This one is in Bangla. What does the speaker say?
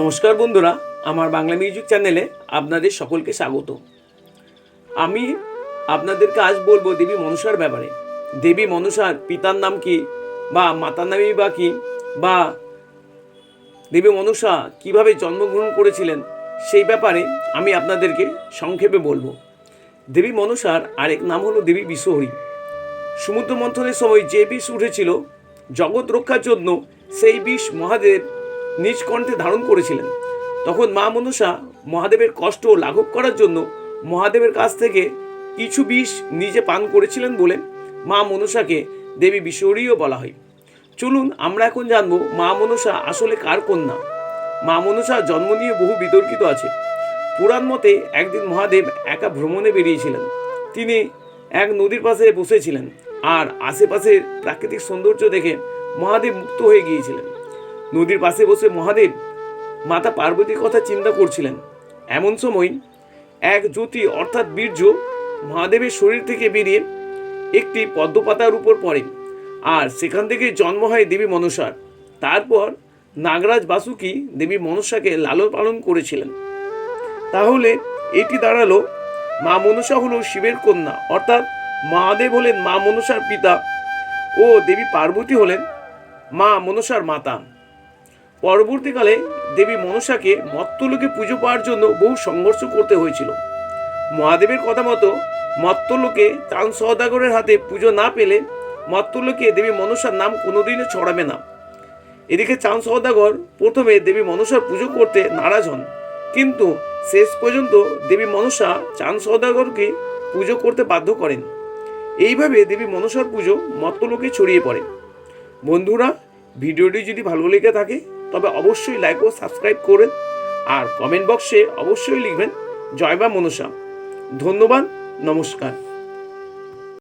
নমস্কার বন্ধুরা, আমার বাংলা মিউজিক চ্যানেলে আপনাদের সকলকে স্বাগত। আমি আপনাদেরকে আজ বলব দেবী মনসার ব্যাপারে। দেবী মনসার পিতার নাম কি বা মাতার নামই বা কি বা দেবী মনসা কীভাবে জন্মগ্রহণ করেছিলেন সেই ব্যাপারে আমি আপনাদেরকে সংক্ষেপে বলব। দেবী মনসার আরেক নাম হলো দেবী বিশ্বহরী। সমুদ্র মন্থনের সময় যে বিষ উঠেছিল, জগৎ রক্ষার জন্য সেই বিষ মহাদেব নিজ কণ্ঠে ধারণ করেছিলেন। তখন মা মনসা মহাদেবের কষ্ট লাঘব করার জন্য মহাদেবের কাছ থেকে কিছু বিষ নিজে পান করেছিলেন বলে মা মনসাকে দেবী বিশ্বরীও বলা হয়। চলুন আমরা এখন জানব মা মনসা আসলে কার কন্যা। মা মনসা জন্ম নিয়ে বহু বিতর্কিত আছে। পুরাণ মতে একদিন মহাদেব একা ভ্রমণে বেরিয়েছিলেন। তিনি এক নদীর পাশে বসেছিলেন আর আশেপাশের প্রাকৃতিক সৌন্দর্য দেখে মহাদেব মুক্ত হয়ে গিয়েছিলেন। নদীর পাশে বসে মহাদেব মাতা পার্বতীর কথা চিন্তা করছিলেন। এমন সময় এক জ্যোতি, অর্থাৎ বীর্য, মহাদেবের শরীর থেকে বেরিয়ে একটি পদ্মপাতার উপর পড়ে আর সেখান থেকে জন্ম হয় দেবী মনসার তারপর নাগরাজ বাসুকি দেবী মনসাকে লালন পালন করেছিলেন। তাহলে এটি দাঁড়াল মা মনসা হলো শিবের কন্যা, অর্থাৎ মহাদেব হলেন মা মনসার পিতা ও দেবী পার্বতী হলেন মা মনসার মাতা। পরবর্তীকালে দেবী মনসাকে মত্তলোকে পুজো পাওয়ার জন্য বহু সংঘর্ষ করতে হয়েছিল। মহাদেবের কথা মতো মত্তলোকে চাঁদ সওদাগরের হাতে পুজো না পেলে মত্তলোকে দেবী মনসার নাম কোনোদিনও ছড়াবে না। এদিকে চাঁদ সওদাগর প্রথমে দেবী মনসার পুজো করতে নারাজ হন, কিন্তু শেষ পর্যন্ত দেবী মনসা চাঁদ সওদাগরকে পুজো করতে বাধ্য করেন। এইভাবে দেবী মনসার পুজো মত্তলোকে ছড়িয়ে পড়ে। বন্ধুরা, ভিডিওটি যদি ভালো লেগে থাকে তবে অবশ্যই লাইক ও সাবস্ক্রাইব করেন আর কমেন্ট বক্সে অবশ্যই লিখবেন, জয় বা মনুষা ধন্যবাদ, নমস্কার।